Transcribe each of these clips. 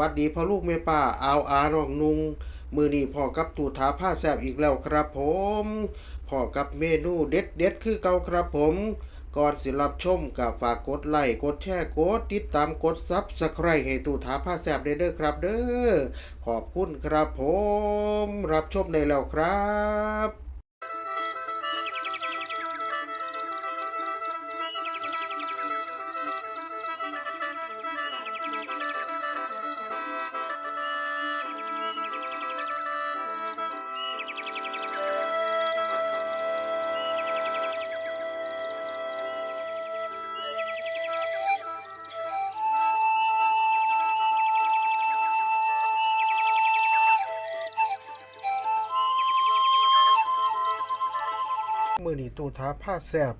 วัสดีพ่อลูกแม่ป้าอาวอานองนุง มือนี้พ่อกับตู่ถาผ้าแซบอีกแล้วครับผมพ่อกับเมนูเด็ดเด็ดคือเก่าครับผม ก่อนสิรับชมกับฝากกดไลค์กดแชร์กดติดตามกดซับสไครต์ให้ตู่ถาผ้าแซบเด้อเด้อครับเด้อขอบคุณครับผม รับชมได้แล้วครับ ตูท้าผ้าแซบ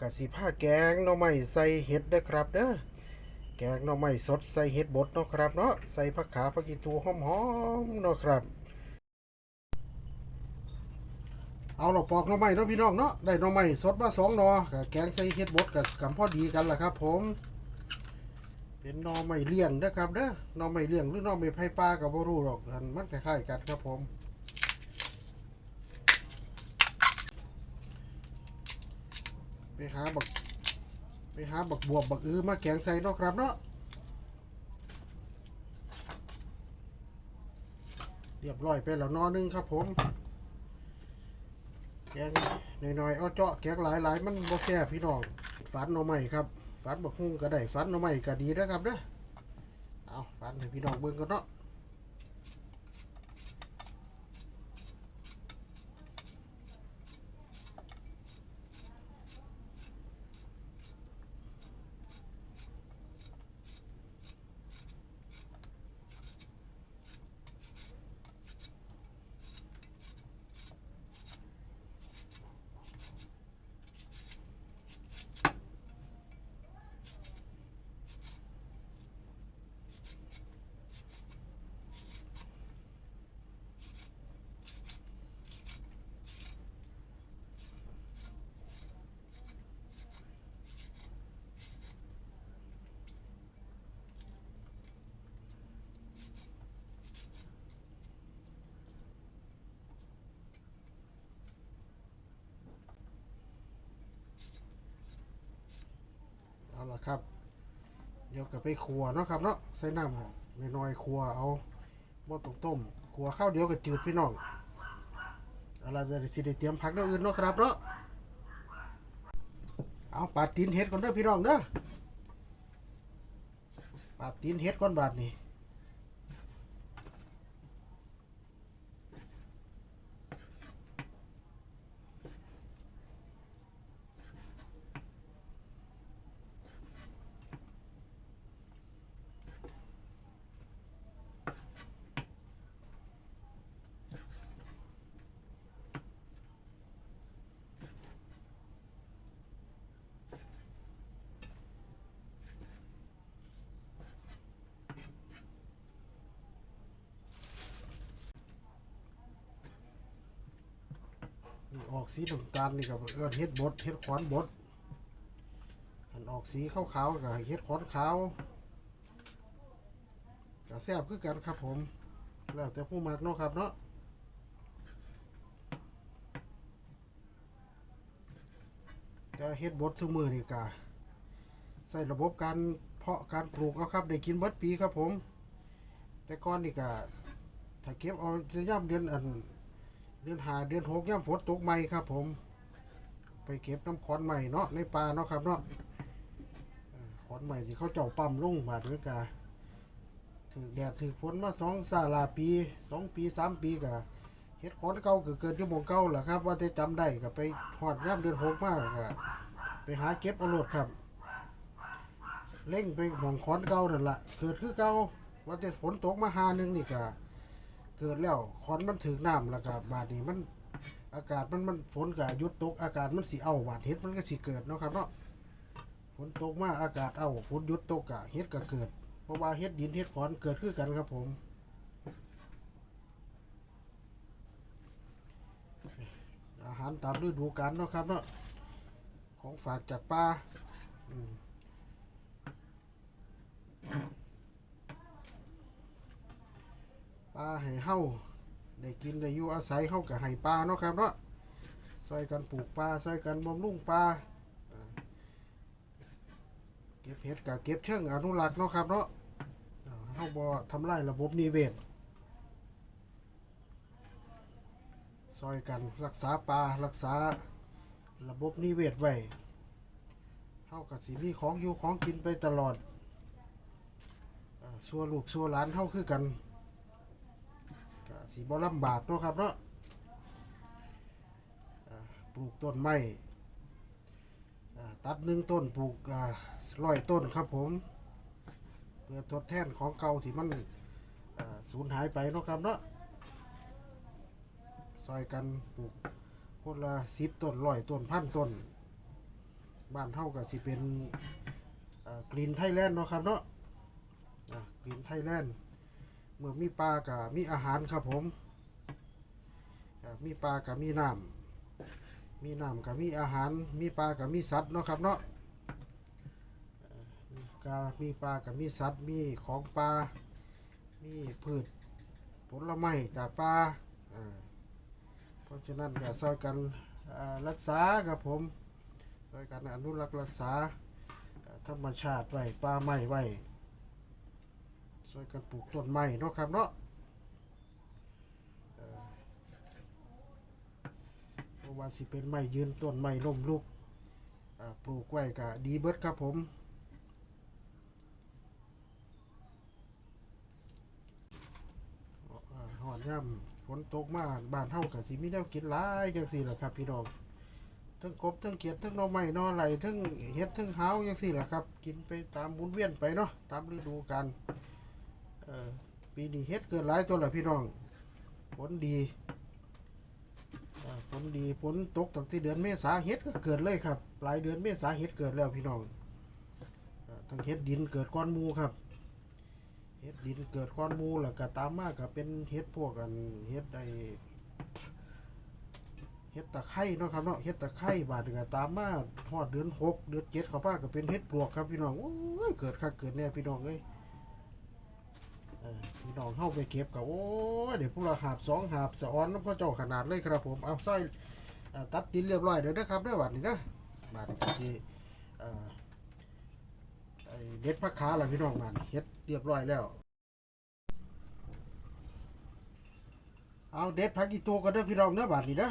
กะสีผ้าแกงหน่อไม้ใส่เห็ดเด้อครับเด้อแกงหน่อไม้สดใส่เห็ดบดเนาะครับเนาะใส่ผักขาผักกีตูหอมๆเนาะครับ เอาเราปอกหน่อไม้เนาะพี่น้องเนาะได้หน่อไม้สดมาสองหน่อกะแกงใส่เห็ดบดกับกำพอดีกันล่ะครับ ผม เป็นหน่อไม้เลี้ยงเด้อครับเด้อหน่อไม้เลี้ยงหรือหน่อไม้ไผ่ปลากับบรูหรอกอันมันคล้ายๆกันครับผม ไป หาบักไปหาบักบวบบักอือมาแกงใส่เนาะครับเนาะเรียบร้อยไปแล้วนอนึงครับผมแกงหน่อยๆเอาเจาะแกงหลายๆ มันบ่แซ่บพี่น้องฝันหน่อไม้ครับฝันบักฮุ้งก็ได้ฝันหน่อไม้ก็ดีนะครับเด้อเอาฝันให้พี่น้องเบิ่งกันเนาะ ละครับ เดี๋ยวก็ไปครัวเนาะครับเนาะใส่น้ำน้อยๆครัวเอาบ่ต้องต้มครัวข้าวเดียวก็จืดพี่น้องเราล่ะไรจะสิได้เตรียมผักเนื้ออื่นเนาะครับเนาะเอาปาดตีนเห็ดก่อนเด้อพี่น้องเด้อปาดตีนเห็ดก่อนบาดนี่ ออกสีน้ำตาลนี่กับเอิ้นเฮ็ดบดเฮ็ดขอนบดอันออกสีขาวๆกับเฮ็ดขอนขาวก็แซ่บคือกันครับผม แล้วแต่ผู้มักเนาะครับเนาะแต่เฮ็ดบดซุมือนี่กะใส่ระบบการเพาะการปลูกเอาครับได้กินเบิดปีครับผม แต่ก่อนนี่กะถ้าเก็บเอาจะย่ำเดือนอัน เดือนหาเดือนหกย่ำฝนตกใหม่ครับ ผม ไปเก็บน้ำขอนใหม่เนาะในป่าเนาะครับเนาะขอนใหม่ที่เขาเจ้าปั๊มลงบาดเือกาถือแดดถือฝนมาสองสาลาปีสองปีสามปีกะเฮ็ดขอนเก่าก็เกิดที่หมองเก่าแหละครับ ว่าจะจำได้ก็ไปหอดย่ำเดือนหกมากก็ไปหาเก็บเอาโลดครับเล่งไปหมองขอนเก่านั่นละเกิดคือเก่าว่าจะฝนตกมาหาหนึ่งนี่กะ เกิดแล้วคอนมันถึงน้ำแล้วก็บาดนี้มัน อากาศมันมันฝนก็หยุดตกอากาศมันสิเอาบาดเฮ็ดมันก็สิเกิดเนาะครับเนาะฝนตกมาอากาศเอาฝนยุดตกกะเฮ็ดก็เกิด เพราะว่าเฮ็ดดินเฮ็ดขอนเกิดคือกันครับผมอาหารตามฤดูกาลเนาะครับเนาะของฝากจากป่าอืม ลาให้เฮาได้กินได้อยู่อาศัยเฮาก็ให้ปลาเนาะครับเนาะซอยกันปลูกปลาซอยกันบำรุงปลาเก็บเห็ดกับเก็บเชิงอนุรักษ์เนาะครับเนาะเฮาบ่ทำลายระบบนิเวศซอยกันรักษาปลารักษาระบบนิเวศไว้เฮาก็สิมีของอยู่ของกินไปตลอดอชั่วลูกชัวหลานเฮาคือกัน สีบ่ลำบากเนาะครับเนาะปลูกต้นไม้ตัดหนึ่งต้นปลูกร้อยต้นครับผม เพื่อทดแทนของเก่าที่มันสูญหายไปเนาะครับเนาะซอยกันปลูกคนละสิบต้นร้อยต้นพันต้น บ้านเท่ากับสิเป็นกรีนไทยแลนด์เนาะครับเนาะกรีนไทยแลนด์ เมื่อมีปลากับมีอาหารครับผมมีปลากับมีน้ำมีน้ำกับมีอาหาร มีปลากับมีสัตว์เนาะครับเนาะมีกามีปลากับมีสัตว์ มีของปลา มีพืชผลไม้จากปลาเพราะฉะนั้นก็ซอยกันรักษาครับผมซอยกันอนุรักษ์รักษาอ่าธรรมชาติไว้ปลาไม้ไว้ ช่วยกันปลูกต้นไม้เนาะครับเนาะเอ่อเพราะว่าสิเป็นไม้ยืนต้นไม้ล่มลุกปลูกไว้ก็ดีเบิดครับผมอ่าหอนย่ำฝนตกมากบ้านเฮากับสิมีแนวกินหลายจังสี่แหละครับพี่น้องทั้งกบทั้งเขียดทั้งนอไม้หน่อไหลทั้งเห็ดทั้งหาจังสี่แหละครับ กินไปตามหมุนเวียนไปเนาะตามฤดูกาล ปีนี้เฮ็ดเกิดหลายตัวแหละพี่น้อง ผลดีผลดีผลตกตั้งแต่เดือนเมษาเฮ็ดก็เกิดเลยครับปลายเดือนเมษาเฮ็ดเกิดแล้วพี่น้องอ่าทั้งเฮ็ดดินเกิดก้อนมูครับเฮ็ดดินเกิดก้อนมูแล้วก็ตามมาก็เป็นเฮ็ดพวกกันเฮ็ดไอเฮ็ดตะไคร้เนาะครับเนาะเฮ็ดตะไคร้บาดก็ตามมาทอดเดือนหกเดือนเจ็ดเข้ามาก็เป็นเฮ็ดปลวกครับพี่น้องโอ้ยเกิดคักเกิดแน่พี่น้องเอ้ย พี่น้องเข้าไปเก็บกับโอ้ยเดี๋ยวพวกเราหาบสองหาบสะออนน้ำข้าวเจ้าขนาดเลยครับผมเอาสร้อยตัดตินเรียบร้อยเลยนะครับได้บัดนี้นะบาดนี้ก็สิเอ่อไอ้เด็ดผักขาล่ะพี่น้องมันเฮ็ดเรียบร้อยแล้ว เอาเด็ดผักอีตัวกันเด้อพี่น้องเด้อบาดนี้นะ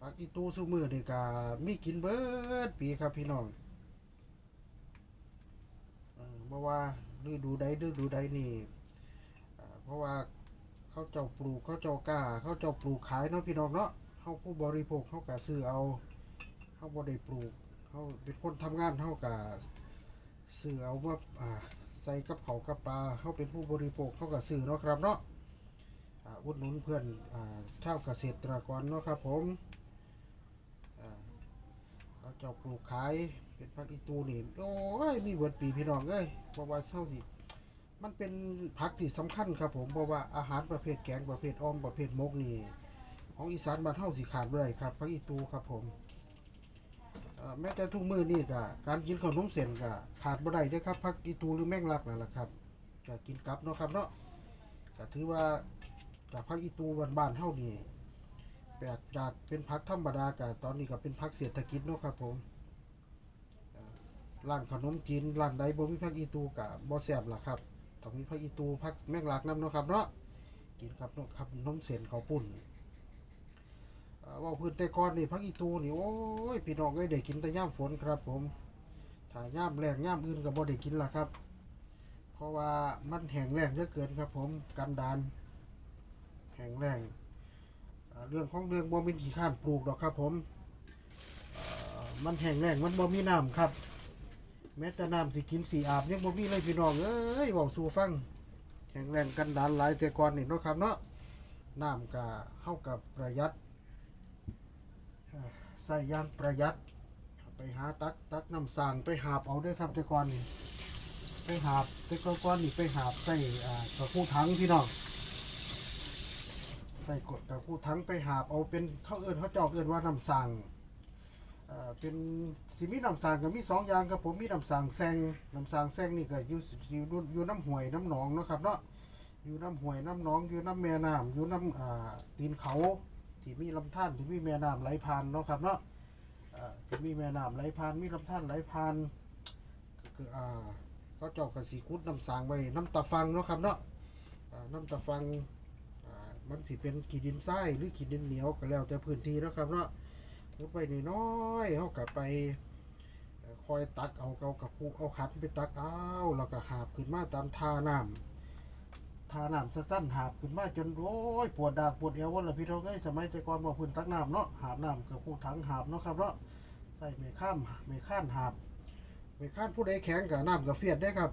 ผักอีตัวสู้มือนี่ก็มีกินเบิดปีครับพี่น้อง เพราะว่าฤดูใดฤดูใดนี่เพราะว่าเขาเจ้าปลูกเขาเจ้ากล้าเขาเจ้าปลูกขายเนาะพี่น้องเนาะเขาผู้บริโภคเขากะซื้อเอาเขาบ่ได้ปลูกเขาเป็นคนทำงานเขากะซื้อเอาว่าอ่าใส่กับเขากับปลาเขาเป็นผู้บริโภคเขากะซื้อเนาะครับเนาะอุดหนุนเพื่อนอ่าชาวเกษตรกรเนาะครับผมเขาเจ้าปลูกขาย เป็นผักอีตูนี่โอ้ยมีเบิร์ดปีพี่น้องเอ้ยเพราะว่าเท่าสิ มันเป็นผักที่สำคัญครับผมเพราะว่าอาหารประเภทแกงประเภทอ้อมประเภทมกนี่ของอีสานบ้านเฮาสิขาดบ่ได้ครับผักอีตูครับผมแม้แต่ทุกมื้อนี่ก็การกินขนมเส้นก็ขาดบ่ได้ด้อครับผักอีตูหรือแมงลักนั่นแหละครับก็กินกับเนาะครับเนาะก็ถือว่าจากผักอีตูบ้านๆเฮานี่แปลกจากเป็นผักธรรมดาก็ตอนนี้ก็เป็นผักเศรษฐกิจเนาะครับผม ร้านขนมจีนร้านใดบ่มีผักอีตูกะบ่แซ่บล่ะครับต้องมีผักอีตูผักแมงลักนำเนาะครับเนาะกินครับเนาะครับนมเส้นข้าวปุ้นเอ่อว่าพื้นแต่ก่อนนี่ผักอีตูนี่โอ้ยพี่น้องเอ้ยได้กินแต่ย่ามฝนครับผมถ้าย่ามแรงย่ามอื่นก็บ่ได้กินล่ะครับเพราะว่ามันแห้งแล้งเหลือเกินครับ ผมกันดานแห้งแล้งเรื่องของเรื่องบ่มีขี้ข้านปลูกดอกครับผม มันแห้งแล้งมันบ่มีน้ำครับ แม้แต่น้ำสิกินสีอาบยังบ่มีเลยพี่น้องเอ้ยเว้าสู่ฟังแข็งแรงกันดานหลายแต่ก่อนนี่เนาะครับเนาะน้ำก็เฮากับประหยัดใส่ย่างประหยัด ไปหาตักตักน้ำสางไปหาบเอาด้วยครับแต่ก่อนนี่ไปหาบแต่ก่อนนี่ไปหาบใส่กระคู่ถังพี่น้องใส่กดกระคู่ถังไปหาบเอาเป็นเขาเอิ้นเขาเจาเอิ้นว่าน้ำสาง อ่อเป็นสิมีน้ำสางก็มีสองอย่างครับผมมีน้ำสางแซงน้ำสางแซงนี่ก็อยู่อยู่อยู่น้ำห้วยน้ำหนองเนาะครับเนาะอยู่น้ำห้วยน้ำหนองอยู่น้ำแม่น้ำอยู่น้ำอ่าตีนเขาที่มีลำธารที่มีแม่น้ำไหลผ่านเนาะครับเนาะอ่าที่มีแม่น้ำไหลผ่านมีลำธารไหลผ่านก็อ่าก็เจ้าก็สีคุดน้ำสางไว้น้ำตาฟังเนาะครับเนาะอ่าน้ำตาฟังอ่ามันสิเป็นขีดินทรายหรือขีดินเหนียวก็แล้วแต่พื้นที่เนาะครับเนาะ ขุดไปน้อยๆเขากลับไปคอยตักเอาเอากับปูเอาขันไปตักเอาแล้วก็หาบขึ้นมาตามท่าน้ำท่าน้ำสั้นๆหาบขึ้นมาจนโอ้ยปวดดากปวดเอววันละพี่น้องเอ้ยสมัยแต่ก่อนบ่พื้นตักน้ำเนาะหาบน้ำกับผู้ถังหาบเนาะครับเนาะใส่ไม่ข้ามไม่ข้านหาบไม่ข้านผู้ใดแข็งกับน้ำกับเฟียดได้ครับ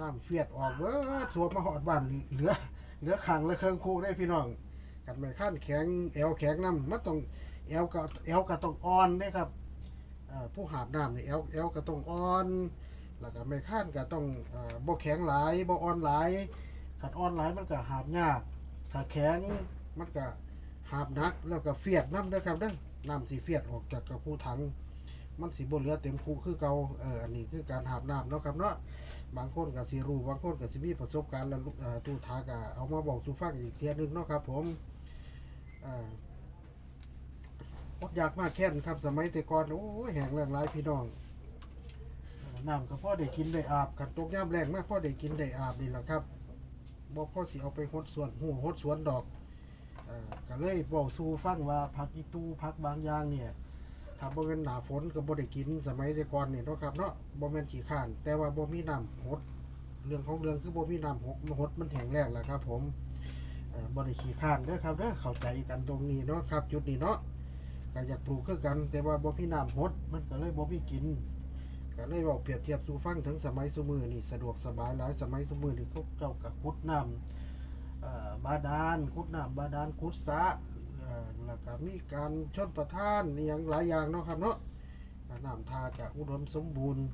น้ำเฟียดออกเบิดสวมมาหอดบ้านเหลือเหลือขังและเครื่องคูได้พี่น้องกันไม่ข้านแข็งเอวแข็งน้ำมันต้อง อวก็เอวก็ต้องอ่อนเด้ครับผู้หาบน้ำนี่เอวเอวก็ต้องอ่อน แล้วก็ไม่ข้านก็ต้องอบ่แข็งหลายบ่อ่อนหลายขัดอ่อนหลายมันก็หาบยากถ้าแข็งมันก็หาบหนักแล้วก็เฟียดน้ำเด้ครับเด้อน้ำสิเฟียดออกจากกระพู้ถัง มันสิบ่เหลือเต็มคูคือเก่าเอออันนี้คือการหาบน้ำเนาะครับเนาะบางคนก็สิรู้บางคนก็สิมีประสบการณ์แล้วตู้ทาก็เอามาบอกสู่ฟังอีกเทียนึงเนาะครับผมอ่า อดอยากมากแค่นครับ สมัยแต่ก่อนโอ้ยแห้งแรงหลายพี่น้องน้ำก็พ่อได้กินได้อาบกันตกย่ำแรงมากพ่อได้กินได้อาบนี่แหละครับบอกพ่อสิเอาไปหดสวนหัวหดสวนดอกอก็เลยบอกสูฟังว่าผักอีตูผักบางอย่างเนี่ยถ้าบ่เป็นหนาฝนก็บ่ได้กินสมัยแต่ก่อนเนี่เนาะครับเนาะบ่แม่นขี้ข้าน แต่ว่าบ่มีน้ำหดเรื่องของเรื่องคือบ่มีน้ำหกหดมันแห้งแล้งแหละครับ ผมบ่ได้ขี้ข้านเด้อครับเด้อเข้าใจกันตรงนี้เนาะครับ จุดนี้เนาะ ก็อยากปลูกคือกัน แต่ว่าบ่มีน้ำหดมันก็เลยบ่มีกินก็เลยบอกเปรียบเทียบสู่ฟังถึงสมัยสมือนี่สะดวกสบายหลายสมัยสมือนี่เขาเจ้ากับขุดน้ำบาดาลขุดน้ำบาดาลขุดสะแล้วก็มีการชนประทานนี่อย่างหลายอย่างเนาะครับเนาะน้ำทาก็อุดมสมบูรณ์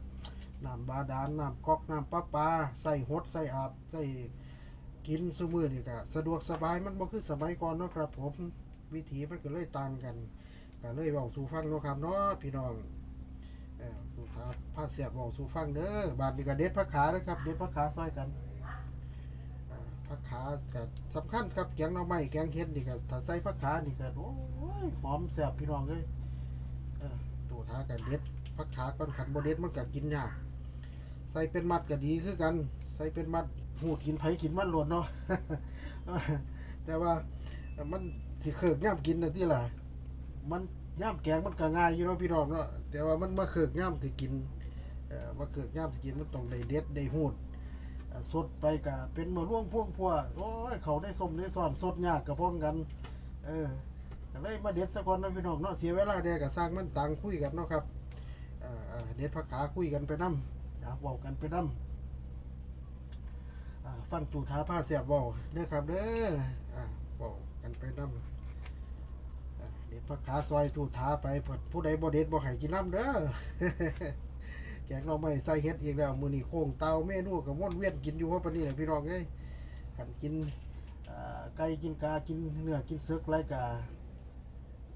น้ำบาดาลน้ำก๊อกน้ำประปาใส่หดใส่อาบใส่กินสมือนี่ก็สะดวกสบายมันบ่คือสมัยก่อนเนาะครับผมวิถีมันก็เลยต่างกัน ก็เลยบอกสู่ฟังเนาะครับเนาะพี่น้องเออสู่ขาผ้าเสียบบอกสู่ฟังเด้อบาดนี้ก็เด็ดผักขาเด้อครับ เด็ดผักขาซอยกันอ่าผักขาก็สำคัญครับแกงหน่อไม้แกงเห็ดนี่ก็ถ้าใส่ผักขานี่ก็โอ้ยหอมแซ่บพี่น้องเอ้ยเออตัวท้ากันเด็ดผักขาก่อนขันบ่เด็ดมันก็กินยากใส่เป็นมัดก็ดีคือกัน ใส่เป็นมัดหูดกินไผกินมันหลวนเนาะ แต่ว่ามันสิเคิกย่ามกินนะที่ล่ะ มันย่ามแกงมันก็ง่ายอยู่เนาะพี่น้องเนาะแต่ว่ามันมาเคิกย่ามสิกินเอ่อมาเคิกย่ามสิกินมันต้องได้เด็ดได้หูดสดไปกะเป็นมะร่วงพวงพัวโอ้ยเขาได้ส้มได้ซ้อนสดยากกับพ้องกัน เออก็เลยมาเด็ดสักคนนะพี่น้องเนาะเสียเวลาแดก็สร้างมันต่างคุยกันเนาะครับเอ่อเด็ดผักขาคุยกันไปนํอยากเว้ากันไปนํอ่าฟังตู่ท้าผ้าเสียบเว้าเด้อครับเด้ออ่าเว้ากันไปนํเด็ด ผักขาซอยตูท้าไปเปิดผู้ใดบ่เด็ดบ่ให้กินน้ำเด้อแกงเราไม่ใส่เฮ็ดอีกแล้ว มือนี้โค้งเตาเมนูก็วนเวียนกินอยู่ว่าปนนี้แหละพี่น้องเอ้ยคันกินไก่กินกากินเนื้อกินเสือกไรกะ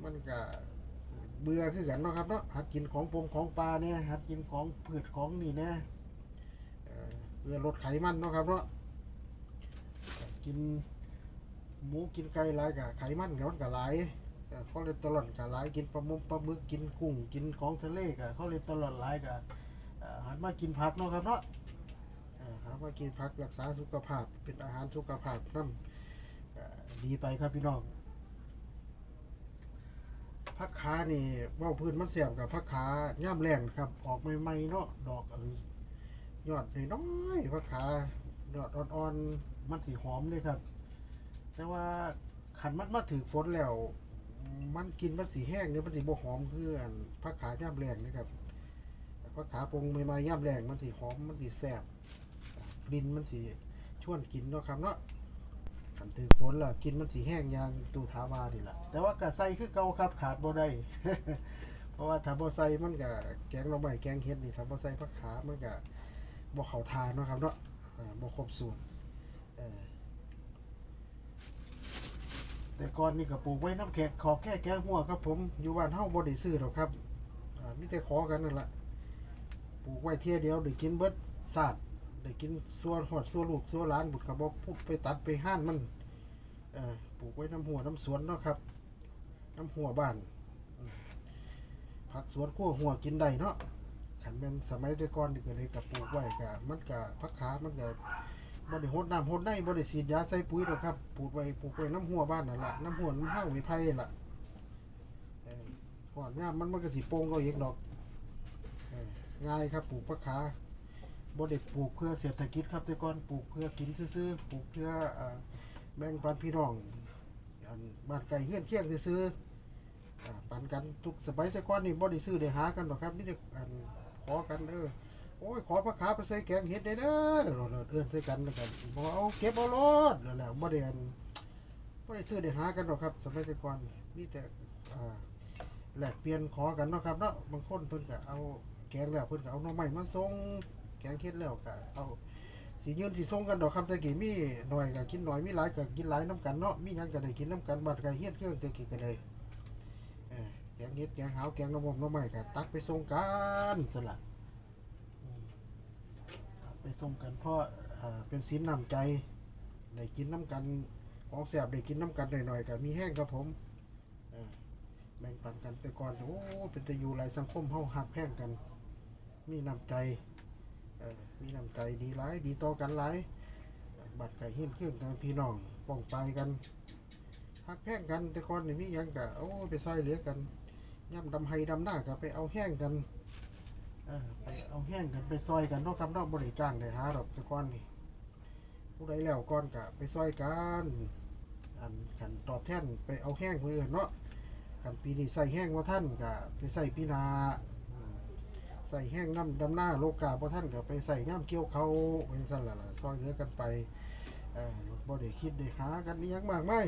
มันก็เบื่อคือกันเนาะครับเนาะหัดกินของปงของปลาเนี่ยหัดกินของพืชของนี่เนี่ยเออเพื่อลดไขมันเนาะครับเนาะกินหมูกินไก่หลายกะไขมันก็มันก็หลาย ก็เขาเลยตลอดกับหลายกินปลาหมงปลาหมึกกินกุ้งกินของทะเลก็เขาเลยตลอดหลายกับหันมากินผักเนาะครับเนาะหันมากินผักรักษาสุขภาพเป็นอาหารสุขภาพนั่นดีไปครับพี่น้องผักขานี่ว่าพื้นมันเสียบกับผักขาย่ามแรงครับ ออกใหม่ๆเนาะดอกยอดน้อยๆผักขายอดอ่อนๆมันสีหอมเลยครับ แต่ว่าขันมันมาถือฝนแล้ว มันกินมันสีแห้งเนี่ยมันสีบ่หอมเพื่อนผักขาย่ามแรงนะครับผักขาปรุงใหม่ๆย่ามแรงมันสีหอมมันสีแซ่บกลิ่นมันสีชวนกินเนาะครับเนาะขันถือฝนล่ะกินมันสีแห้งยางตูทาวานี่แหละแต่ว่ากะใส่คือเก่าครับขาดบ่ได้เพราะว่าถ้าบ่ใส่มันก็แกงเราใบแกงเฮ็ดนี่ถ้าบ่ใส่ผักขามันก็บ่เข้าทานเนาะครับเนาะบ่ครบสูตรเออ แต่ก่อนนี่ก็ปลูกไว้น้ำแขกขอแค่แก้หัวครับผมอยู่บ้านเฮาบ่ได้ซื้อหรอกครับมีแต่ขอกันนั่นแหละปลูกไว้เที่ยเดียวได้กินเบิดศาสตร์ได้กินส่วนหอดส่วนลูกส่วนหลานบุตรเขาบอกพูดไปตัดไปห้านมันปลูกไว้น้ำหัวน้ำสวนเนาะครับ น้ำหัวบ้านผักสวนขั้วหัวกินได้เนาะขันแม่นสมัยแต่ก่อนนี่ก็เลยกับปลูกไว้กะมันกะพักขามันกะ บ่ได้หดน้ำหดได้บ่ได้ฉีดยาใส่ปุ๋ยหรอกครับปลูกไว้ปลูกไว้น้ำหัวบ้านนั่นล่ะน้ำหัวน้ำห้างไม้ไผ่ล่ะเออก่อนงามมันมันก็สิโป่งก็เองดอกเออง่ายครับปลูกพักขาบ่ได้ปลูกเพื่อเศรษฐกิจครับแต่ก่อนปลูกเพื่อกินซื่อๆปลูกเพื่อเอ่อแบ่งปันพี่น้องอันบ้านไก่เฮือนเคียงซื่อๆอ่าปันกันทุกสมัยแต่ก่อนนี่บ่ได้ซื้อได้หากันหรอกครับนี่จะอันขอกันเออ โอ้ยขอผักขาไปใส่แกงเห็ดได้เด้อเราเอื้อนใส่กันแล้วกันบ่เอาเก็บเอารถแล้วแหละบ่ได้อันบ่ได้ซื้อได้หากันหรอกครับสมัยแต่ก่อนมีแต่อ่าแลกเปลี่ยนขอกันเนาะครับเนาะบางคนเพิ่นก็เอาแกงแล้วเพิ่นก็เอาหน่อไม้มาส่งแกงเฮ็ดแล้วก็เอาสิยืนสิส่งกันดอกครับตะกี้มีหน่อยก็กินหน่อยมีหลายก็กินหลายน้ำกันเนาะมีหยังก็ได้กินน้ำกันบัดก็เฮ็ดเครื่องตะกี้ก็ได้เออแกงเห็ดแกงหาวแกงน้ำมมน้ำใหม่ก็ตักไปส่งกันสละอืมตัก ไปส่งกันเพราะอ่าเป็นสินน้ำใจได้กินน้ำกันของแสบได้กินน้ำกันหน่อยๆก็มีแห้งครับผมแบ่งปันกันแต่ก่อนโอ้เป็นตะยูหลายสังคมเฮาหักแพงกัน มีน้ำใจเออมีน้ำใจดีหลายดีต่อกันหลายบัดไก่เฮี้ยนเครื่องกันพี่น้องป้องไปกันหักแพงกันแต่ก่อนนี่มีหยังกะโอ้ไปซอยเหลือกันย่ำดำไฮดำหน้าก็ไปเอาแห้งกัน เออไปเอาแห้งกันไปซอยกันเนาะครับเนอกบริจ้างได้หาดอกแต่ก่อนนี่ผู้ใดแล้วก่อนกะไปซอยกันอันขันตอบแทนไปเอาแห้งคนอื่นเนาะขันปีนี้ใส่แห้งว่าท่านกะไปใส่ปีนาใส่แห้งน้ำดำหน้าโลกาว่าท่านก็ไปใส่น้ำเกี่ยวเขาเป็นสั่นละละซอยเหลือกันไปบอได้คิดได้หากันอิหยังมากไม่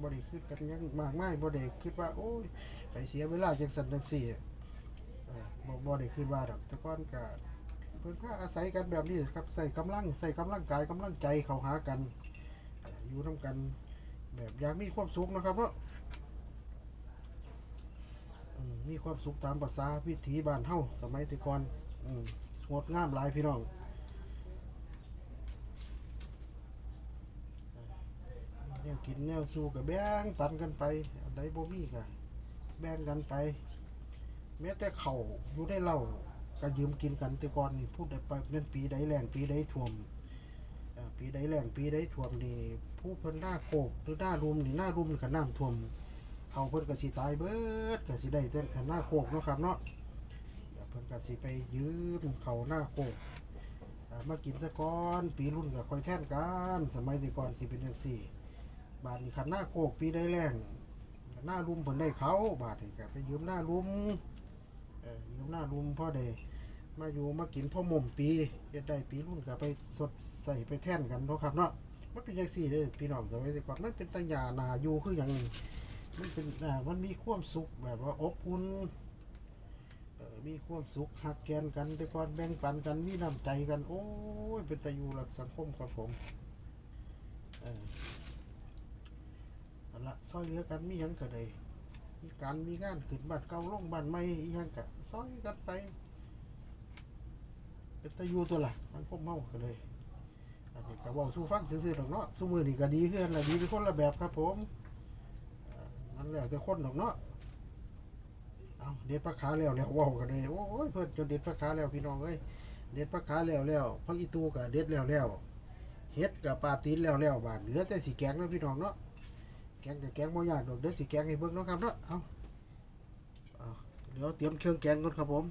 บอได้คิดกันยังมากไม่บอได้คิดว่าโอ้ยไปเสียเวลาจังสันจังสี่ ออบอบอได้คิดว่าดอกแต่ก่อนก็เพิ่งพาอาศัยกันแบบนี้ครับใส่กำลังใส่กำลังกายกำลังใจเข้าหากันเอ่ออยู่ร่วมกันแบบอยากมีความสุขนะครับเนาะอืมมีความสุขตามภาษาวิถีบ้านเฮาสมัยแต่ก่อนอืมงดงามหลายพี่น้อง แนวกินแนวสู้กับแบ่งปันกันไปอันใดบ่มีก็แบ่งกันไป แม้แต่เขาอยู่ได้เล้าก็ยืมกินกันแต่ก่อนนี่พูดได้ไปเป็นปีใดแรงปีใดท่วมปีใดแรงปีใดท่วมนี่ผู้เพิ่นหน้าโคกหรือหน้ารุมนี่หน้ารุมนี่ก็น้ำท่วมเขาเพิ่นก็สิตายเบิดก็สิได้แต่หน้าโคกเนาะครับเนาะเพิ่นก็สิไปยืมเขาหน้าโคกมากินซะก่อนปีรุ่นก็ค่อยแท่นกันสมัยแต่ก่อนสิเป็นจังซี่ บาทนี่คันหน้าโคกปีได้แรงหน้ารุมผลได้เขาบาทนี่ก็ไปยืมหน้ารุม เออยืมหน้ารุมพ่อได้มาอยู่มากินพ่อหม่มปีเฮ็ดได้ปีรุ่นก็ไปสดใส่ไปแท่นกันเนาะครับเนาะมันเป็นจังซี่เด้อพี่น้องสมัยแต่ก่อนมันเป็นตังยานาอยู่คืออย่างมันเป็นอ่ามันมีความสุขแบบว่าอบอุ่นเออมีความสุขหักแกนกันแต่ก่อนแบ่งปันกันมีน้ำใจกัน โอ้ยเป็นตะยูหลักสังคมครับผมเออนั่นละซอยเหลือกันมีหยังก็ได้ มีการมีงานขึ้นบ้านเก่าลงบ้านใหม่อีหยังก็ซอยกันไปเป็นตะยูตัวละมันพวกเมาก็เลยอันนี้ก็บอกสู้ฟังซื่อๆดอกเนาะสู้มือนี่ก็ดีขึ้นละดีเป็นคนละแบบครับผมเอ่อมันแล้วแต่คนดอกเนาะเอาเด็ดปลาขาแล้วแล้วว้ากันเลยโอ้ยเพิ่นจนเด็ดปลาขาแล้วพี่น้องเอ้ยเด็ดปลาขาแล้วแล้วพักอีตูก็เด็ดแล้วแล้วเฮ็ดกับปลาตีนแล้วแล้วบาดเหลือแต่สีแกงแล้วพี่น้องเนาะ แกงแต่แกงบ่ยากดอกเด้อสิแกงให้เบิ่งเนาะครับเนาะเอาเดี๋ยวเตรียมเครื่องแกงก่อนครับผม